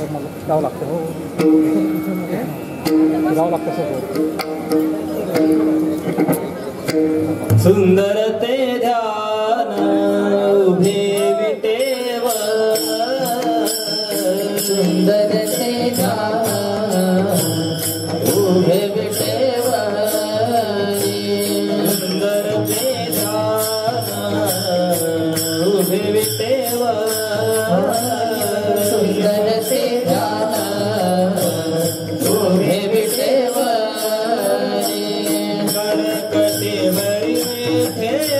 नाटक जावं लागतं. हो. जावं लागतं सगळं. सुंदर ते ध्यान उभे विटेव सुंदर ते ध्यान उभे थे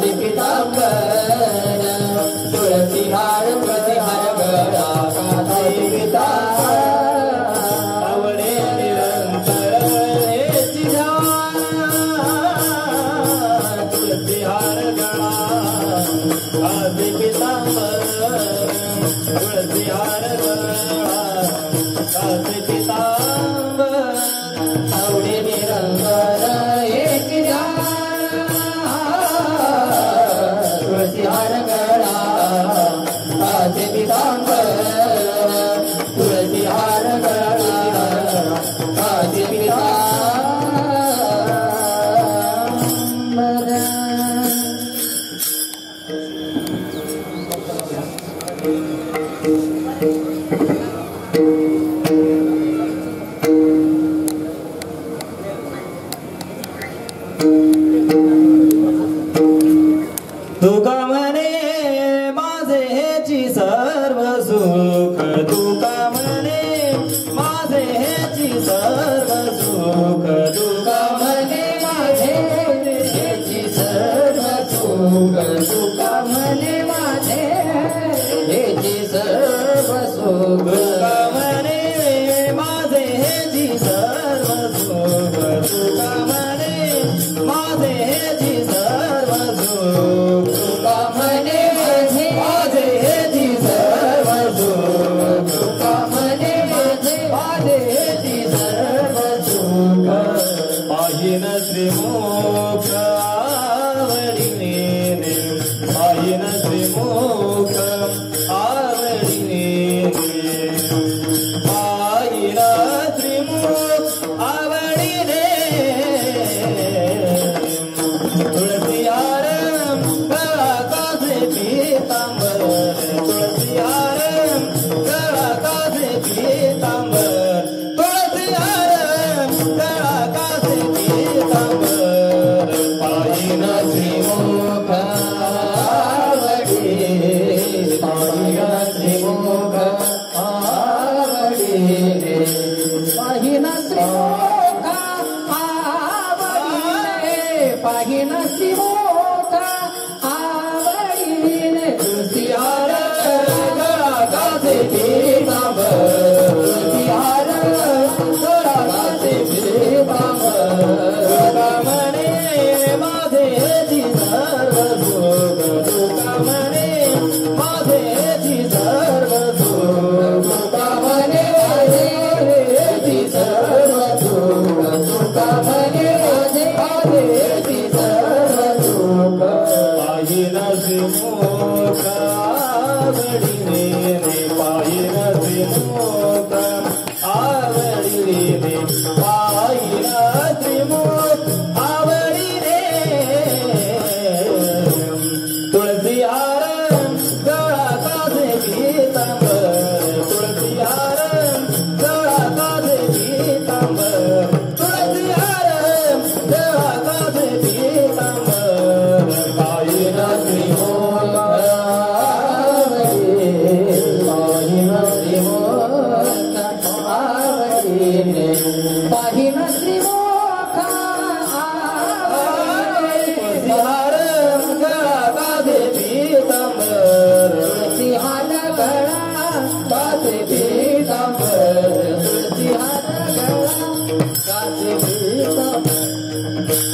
tempitanga तुका म्हणे माझेची सर्व सुख. तुका म्हणे माझेची सर्व सुख. तुका म्हणे माझे सर्व सुख. तुका म्हणे माझे Marina Simon.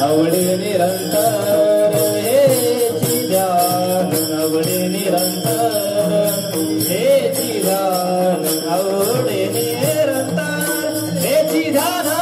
आवडे निरंतर हे चिदान आवडे निरंतर हे चिदान आवडे निरंतर हे चिदान